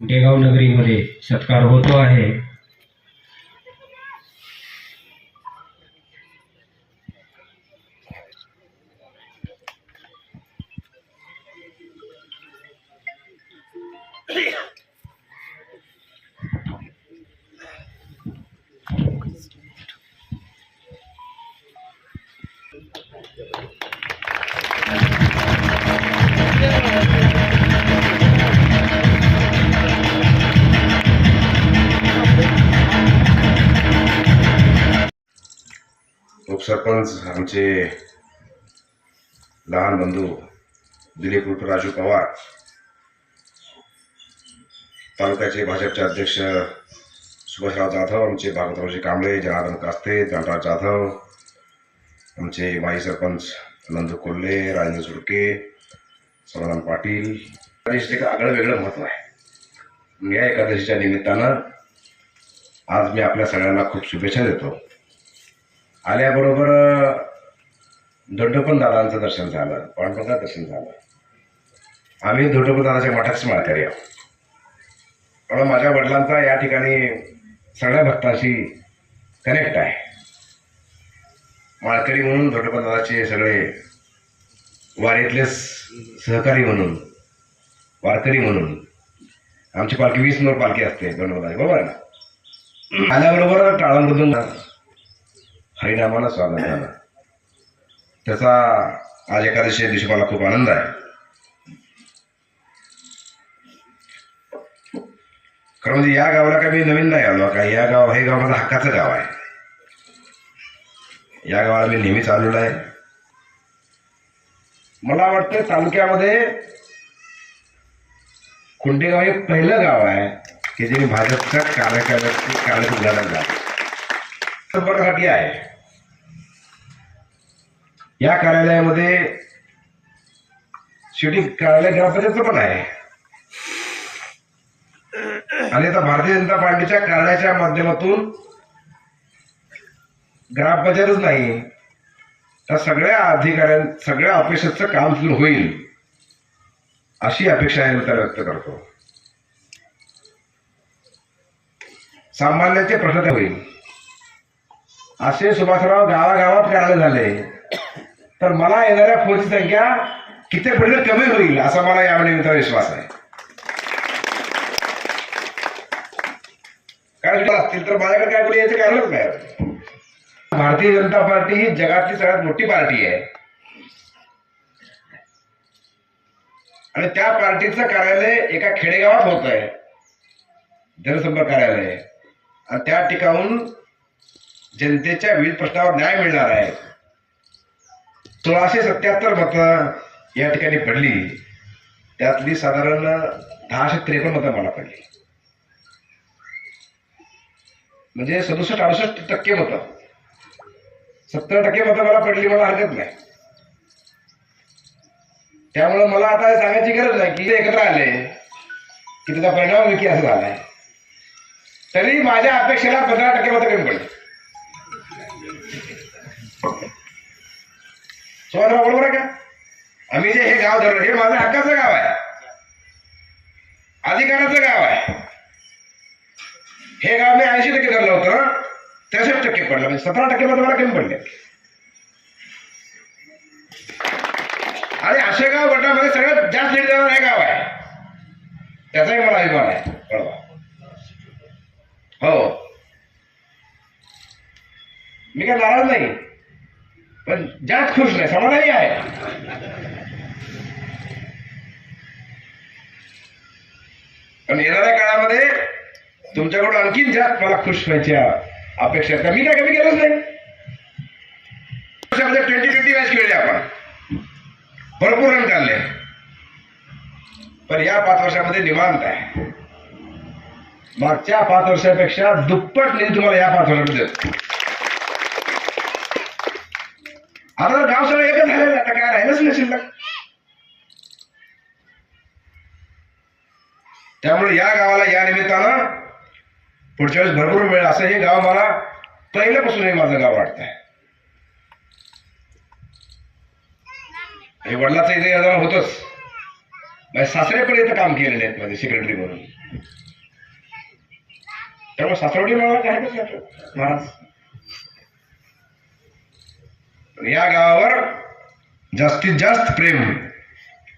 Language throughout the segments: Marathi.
कुटेगाव नगरीमध्ये सत्कार होतो आहे. सरपंच आमचे लहान बंधू दिलीप उर्फ राजू पवार तालुक्याचे भाजपचे अध्यक्ष सुभाषराव जाधव आमचे भागवतरावजी कांबळे जनार्दन कास्ते धनराज जाधव आमचे माजी सरपंच नंदू कोल्हे राजेंद्र सुडके समाधान पाटील. एकादशीचे आगळं वेगळं महत्त्व आहे. या एकादशीच्या निमित्तानं आज मी आपल्या सगळ्यांना खूप शुभेच्छा देतो. आल्याबरोबर धोंडोपण दादांचं दर्शन झालं पांडुरंगा दर्शन झालं. आम्ही धोंडोपण दादाच्या मठातच माळकरी आहोत म्हणून माझ्या वडिलांचा या ठिकाणी सगळ्या भक्तांशी कनेक्ट आहे. माळकरी म्हणून धोंडोपण दादाचे सगळे वारीतले सहकारी म्हणून वारकरी म्हणून. आमची पालखी वीस नंबर पालखी असते दोन बरोबर ना? आल्याबरोबर टाळामधून हरिनामाला स्वागत झाला. त्याचा आज एकादशी दिवशी मला खूप आनंद आहे. खरं म्हणजे या गावाला काही मी नवीन नाही आलो. का या गाव हे गाव माझं हक्काचं गाव आहे. या गावाला मी नेहमीच आलेलो आहे. मला वाटतं तालुक्यामध्ये खुंटेगाव हे पहिलं गाव आहे की जे भाजपच्या कार्यकाळाचे कार्य उदाहरण संपर्कासाठी आहे. या कार्यालयामध्ये शेवटी कार्यालय ग्रामपंचायतचं पण आहे. आणि आता भारतीय जनता पार्टीच्या कार्यालयाच्या माध्यमातून ग्रामपंचायतच नाही तर सगळ्या अधिकाऱ्यां सगळ्या ऑफिसचं काम सुरू होईल अशी अपेक्षा आहे मी व्यक्त करतो. सामान्याचे प्रश्न ते होईल. असे सुभाषराव गावागावात करायला झाले. तर मला येणाऱ्या फोनची संख्या किती पडले कमी होईल असा मला यावेळी निमित्ताने विश्वास आहे. कारण असतील तर माझ्याकडे काय बोली यायचं कारणच नाही. भारतीय जनता पार्टी ही जगातली सगळ्यात मोठी पार्टी आहे. आणि त्या पार्टीचं कार्यालय एका खेडेगावात होत आहे जनसंपर्क कार्यालय. आणि त्या ठिकाणून जनतेच्या विविध प्रश्नावर न्याय मिळणार आहे. सोळाशे सत्याहत्तर मतं या ठिकाणी पडली. त्यातली साधारण दहाशे त्रेपन्न मतं मला पडली. म्हणजे सदुसष्ट अडुसष्ट टक्के मतं. सत्तर टक्के मतं मला पडली मला हरकत नाही. त्यामुळे मला आता सांगायची गरज नाही की एकत्र आले की त्याचा परिणाम विकी असं झालाय. तरी माझ्या अपेक्षेला पंधरा टक्के मतं कमी पडली. सुभाषराव बरोबर आहे का? आम्ही जे हे गाव धरलं हे माझं हक्काचं गाव आहे. अधिकाराचं गाव आहे. हे गाव मी ऐंशी टक्के धरलं होतं त्रेसष्ट टक्के पडलं म्हणजे सतरा टक्के मध्ये मला कमी पडले. आणि असे गाव गटामध्ये सगळ्यात जास्त लीड देणार हे गाव आहे. त्याचाही मला अभिमान आहे. कळवा हो. मी काय नाराज नाही. पण जास्त खुश नाही समाधानी आहे. पण येणाऱ्या काळामध्ये तुमच्याकडून आणखीन जास्त मला खुश व्हायची अपेक्षा कमी मी काय कमी केलंच नाही? ट्वेंटी ट्वेंटी मॅच खेळले आपण. भरपूर रन काढले. पण या पाच वर्षामध्ये निवांत आहे. मागच्या पाच वर्षापेक्षा दुप्पट निधी तुम्हाला या पाच वर्षामध्ये देतो. आता गाव सगळं एकच झालेलं आता काय राहिलंच नाही शिल्लक. त्यामुळे या गावाला या निमित्तानं पुढच्या वेळेस भरपूर वेळ असं हे गाव मला पहिल्यापासून हे माझं गाव वाटत आहे हे वडिलाचं इथे येणं होतच. माझ्या सासरे इथं काम केलेले आहेत माझे सेक्रेटरी म्हणून. त्यामुळे सासरवडी मला काय महाराज. या गावावर जास्तीत जास्त प्रेम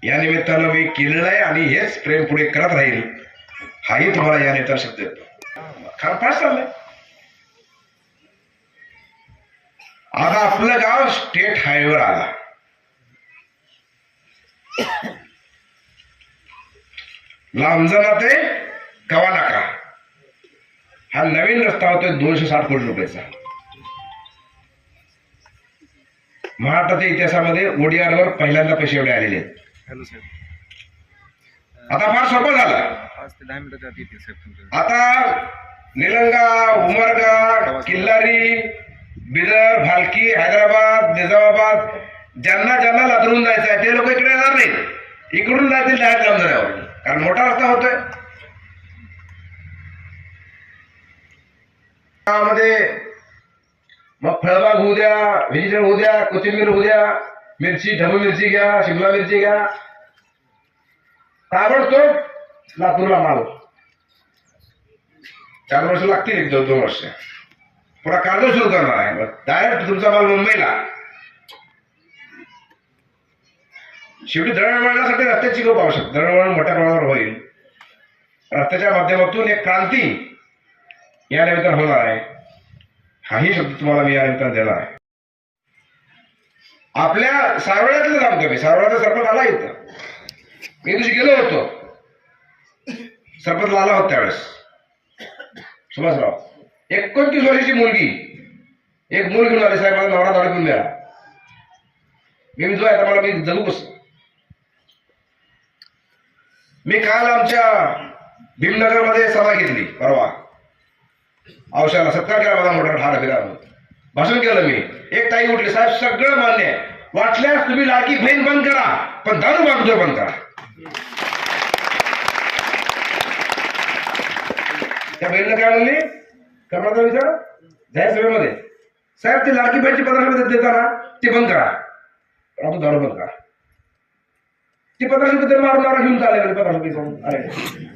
या निमित्तानं मी केलेलं आहे आणि हेच प्रेम पुढे करत राहील हाही तुम्हाला या नेता शब्द देतो. खरं फार चाललंय. आता आपलं गाव स्टेट हायवेवर आला. लांबजना ते कवा नाका हा नवीन रस्ता होतोय दोनशे साठ कोटी रुपयाचा. महाराष्ट्राच्या इतिहासामध्ये ओडीआरवर पहिल्यांदा पैसे एवढे आलेले आहेत. हॅलो साहेब. आता फार सोपं झालं. पाच ते दहा मिनिटाच्या आत येतील साहेब तुमच्या आता निलंगा उमरगा किल्लारी बिदर भालकी हैदराबाद निजामाबाद ज्यांना ज्यांना लातूरून जायचं आहे ते लोक इकडे येणार नाहीत. इकडून जातील डायरेक्ट लांबदऱ्यावर कारण मोठा रस्ता होतोय. गावामध्ये मग फळबाग होऊ द्या व्हेजिटेबल होऊ द्या कोथिंबीर होऊ द्या मिरची ढबू मिरची घ्या शिमला मिरची घ्या. ताबडतोब लातूरला माल. चार वर्ष लागतील एक दोन दोन वर्ष. पुरा कार्य सुरू करणार आहे. डायरेक्ट तुमचा माल मुंबईला. शेवटी दळणवळणासाठी रस्त्याची खूप आवश्यक. दळणवळण मोठ्या प्रमाणावर होईल. रस्त्याच्या माध्यमातून एक क्रांती या निमित्तानं होणार आहे. हाही शब्द तुम्हाला मी या निमित्तानं दिला आहे. आपल्या सारवळ्यातलं सांगतो मी. सारवळ्याचा सरपंच आला इथं. मी दिवशी गेलो होतो. सरपंच आला होता त्यावेळेस. सुभाषराव एकोणतीस वर्षाची मुलगी. एक मूल घेऊन आले साहेब मला नवरा दारू घेऊन द्या. मी म्हणतो आहे मला मी जगू बस मी काल आमच्या भीमनगरमध्ये सभा घेतली परवा. औषधाला सत्कार केला माझा मोठा ठार फिरा भाषण केलं मी. एक ताई उठली साहेब सगळं मान्य आहे. वाटल्यास तुम्ही लाडकी बहीण बंद करा पण दारू बांधतो बंद करा. त्या बहिणीला काय म्हणली? कर्माचा विचार. जाहीर सभेमध्ये. साहेब ती लाडकी बहिणीची पंधरा रुपये देताना ते बंद करा. आपण दारू बंद करा. ती पंधराशे रुपये मारून मारून घेऊन चालेल पंधराशे रुपये